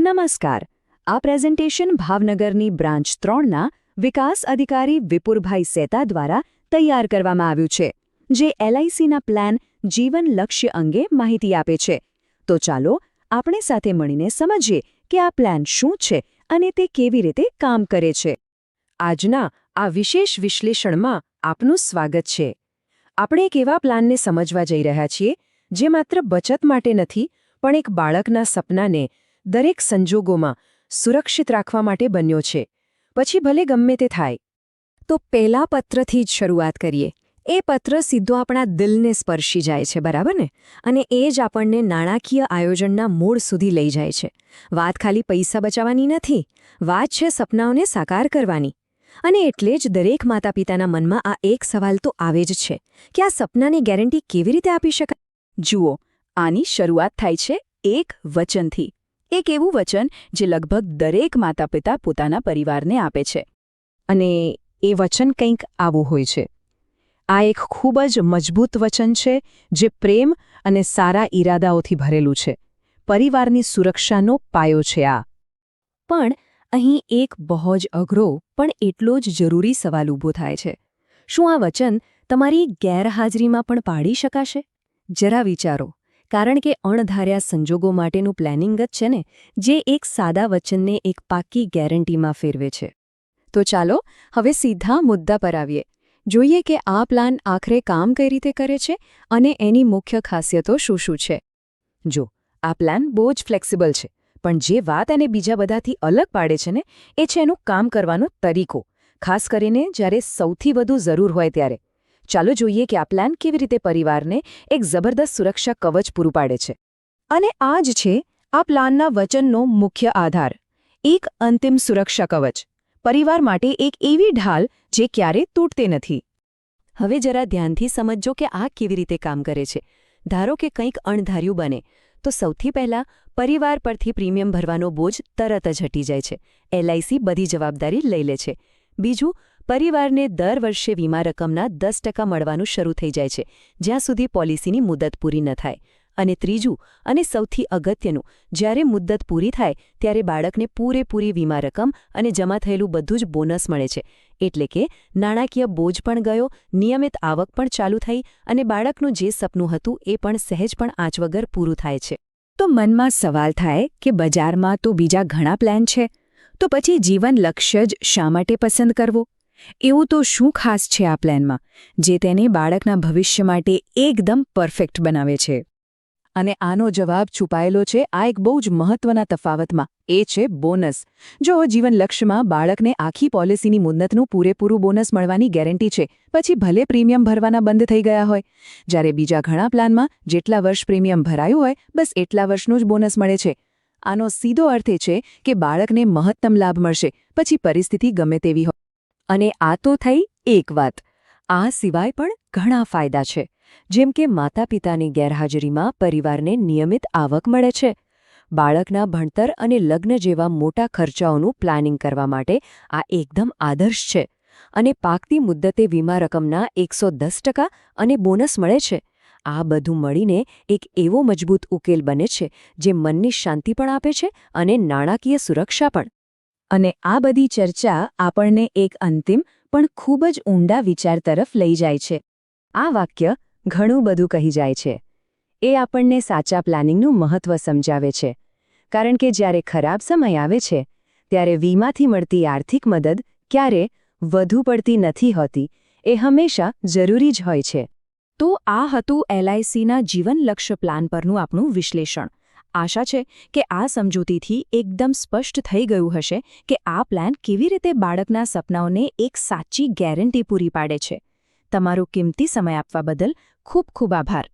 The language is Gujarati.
નમસ્કાર. આ પ્રેઝન્ટેશન ભાવનગરની બ્રાન્ચ ત્રણના વિકાસ અધિકારી વિપુરભાઈ સેતા દ્વારા તૈયાર કરવામાં આવ્યું છે, જે એલઆઈસીના પ્લાન જીવન લક્ષ્ય અંગે માહિતી આપે છે. તો ચાલો આપણે સાથે મળીને સમજીએ કે આ પ્લાન શું છે અને તે કેવી રીતે કામ કરે છે. આજના આ વિશેષ વિશ્લેષણમાં આપનું સ્વાગત છે. આપણે એક એવા પ્લાનને સમજવા જઈ રહ્યા છીએ જે માત્ર બચત માટે નથી, પણ એક બાળકના સપનાને દરેક સંજોગોમાં સુરક્ષિત રાખવા માટે બન્યો છે. પછી ભલે ગમે તે થાય. તો પહેલા પત્રથી જ શરૂઆત કરીએ. એ પત્ર સીધો આપણા દિલને સ્પર્શી જાય છે, બરાબર ને? અને એ જ આપણને નાણાકીય આયોજનના મૂળ સુધી લઈ જાય છે. વાત ખાલી પૈસા બચાવવાની નથી. વાત છે સપનાઓને સાકાર કરવાની. અને એટલે જ દરેક માતા પિતાના મનમાં આ એક સવાલ તો આવે જ છે. કે આ સપનાની ગેરંટી કેવી રીતે આપી શકાય? જુઓ, આની શરૂઆત થાય છે એક વચનથી. એક એવું વચન જે લગભગ દરેક માતા પિતા પોતાના પરિવારને આપે છે. અને એ વચન કંઈક આવું હોય છે. આ એક ખૂબ જ મજબૂત વચન છે જે પ્રેમ અને સારા ઈરાદાઓથી ભરેલું છે. પરિવારની સુરક્ષાનો પાયો છે આ. પણ અહીં એક બહુ જ અઘરો પણ એટલો જ જરૂરી સવાલ ઊભો થાય છે. શું આ વચન તમારી ગેરહાજરીમાં પણ પાડી શકાશે? જરા વિચારો. કારણ કે અણધાર્યા સંજોગો માટેનું પ્લાનિંગ જ છે ને, જે એક સાદા વચનને એક પાક્કી ગેરંટીમાં ફેરવે છે. તો ચાલો, હવે સીધા મુદ્દા પર આવીએ. જોઈએ કે આ પ્લાન આખરે કામ કઈ રીતે કરે છે અને એની મુખ્ય ખાસિયતો શું શું છે. જો, આ પ્લાન બહુ જ ફ્લેક્સિબલ છે, પણ જે વાત એને બીજા બધાથી અલગ પાડે છે ને, એ છે એનું કામ કરવાનો તરીકો, ખાસ કરીને જ્યારે સૌથી વધુ જરૂર હોય ત્યારે. ચાલો જોઈએ કે આ પ્લાન કેવી રીતે પરિવારને એક જબરદસ્ત સુરક્ષા કવચ પૂરું પાડે છે. અને આ જ છે, આ પ્લાનના વચનનો મુખ્ય આધાર. એક અંતિમ સુરક્ષા કવચ. પરિવાર માટે એક એવી ઢાલ જે ક્યારે તૂટતે નથી. હવે જરા ધ્યાનથી સમજજો કે આ કેવી રીતે કામ કરે છે. ધારો કે કંઈક અણધાર્યું બને, તો સૌથી પહેલાં પરિવાર પરથી પ્રીમિયમ ભરવાનો બોજ તરત જ હટી જાય છે. એલઆઈસી બધી જવાબદારી લઈ લે છે. બીજું પરિવારને દર વર્ષે વીમા રકમના દસ ટકા મળવાનું શરૂ થઈ જાય છે, જ્યાં સુધી પોલિસીની મુદત પૂરી ન થાય. અને ત્રીજું, અને સૌથી અગત્યનું, જ્યારે મુદ્દત પૂરી થાય, ત્યારે બાળકને પૂરેપૂરી વીમા રકમ અને જમા થયેલું બધું જ બોનસ મળે છે. એટલે કે, નાણાકીય બોજ પણ ગયો, નિયમિત આવક પણ ચાલુ થઈ, અને બાળકનું જે સપનું હતું એ પણ સહેજ પણ આંચ વગર પૂરું થાય છે. તો મનમાં સવાલ થાય કે બજારમાં તો બીજા ઘણા પ્લાન છે? તો પછી જીવન લક્ષ્ય જ શા માટે પસંદ કરવો? એવું તો શું ખાસ છે આ પ્લાનમાં, જે તેને બાળકના ભવિષ્ય માટે એકદમ પરફેક્ટ બનાવે છે? અને આનો જવાબ છુપાયેલો છે આ એક બહુ જ મહત્વના તફાવતમાં, એ છે બોનસ. જો જીવન લક્ષ્યમાં બાળકને આખી પોલિસીની મુદ્દતનું પૂરેપૂરું બોનસ મળવાની ગેરંટી છે, પછી ભલે પ્રીમિયમ ભરવાના બંધ થઈ ગયા હોય, જ્યારે બીજા ઘણા પ્લાનમાં જેટલા વર્ષ પ્રીમિયમ ભરાયું હોય, બસ એટલા વર્ષનું જ બોનસ મળે છે. આનો સીધો અર્થ એ છે કે બાળકને મહત્તમ લાભ મળશે, પછી પરિસ્થિતિ ગમે તેવી હોય. અને આ તો થઈ એક વાત. આ સિવાય પણ ઘણા ફાયદા છે. જેમ કે માતા પિતાની ગેરહાજરીમાં પરિવારને નિયમિત આવક મળે છે. બાળકના ભણતર અને લગ્ન જેવા મોટા ખર્ચાઓનું પ્લાનિંગ કરવા માટે આ એકદમ આદર્શ છે. અને પાકતી મુદ્દતે વીમા રકમના એકસો અને બોનસ મળે છે. આ બધું મળીને એક એવો મજબૂત ઉકેલ બને છે જે મનની શાંતિ પણ આપે છે અને નાણાકીય સુરક્ષા પણ. અને આ બધી ચર્ચા આપણને એક અંતિમ, પણ ખૂબ જ ઊંડા વિચાર તરફ લઈ જાય છે. આ વાક્ય ઘણું બધું કહી જાય છે. એ આપણને સાચા પ્લાનિંગનું મહત્વ સમજાવે છે. કારણ કે જ્યારે ખરાબ સમય આવે છે, ત્યારે વીમાથી મળતી આર્થિક મદદ ક્યારે વધુ પડતી નથી હોતી, એ હંમેશા જરૂરી જ હોય છે. તો આ હતું એલઆઈસીના જીવનલક્ષ્ય પ્લાન પરનું આપણું વિશ્લેષણ. આશા છે કે આ સમજૂતીથી એકદમ સ્પષ્ટ થઈ ગયું હશે કે આ પ્લાન કેવી રીતે બાળકના સપનાઓને એક સાચી ગેરંટી પૂરી પાડે છે. તમારો કિંમતી સમય આપવા બદલ ખૂબ ખૂબ આભાર.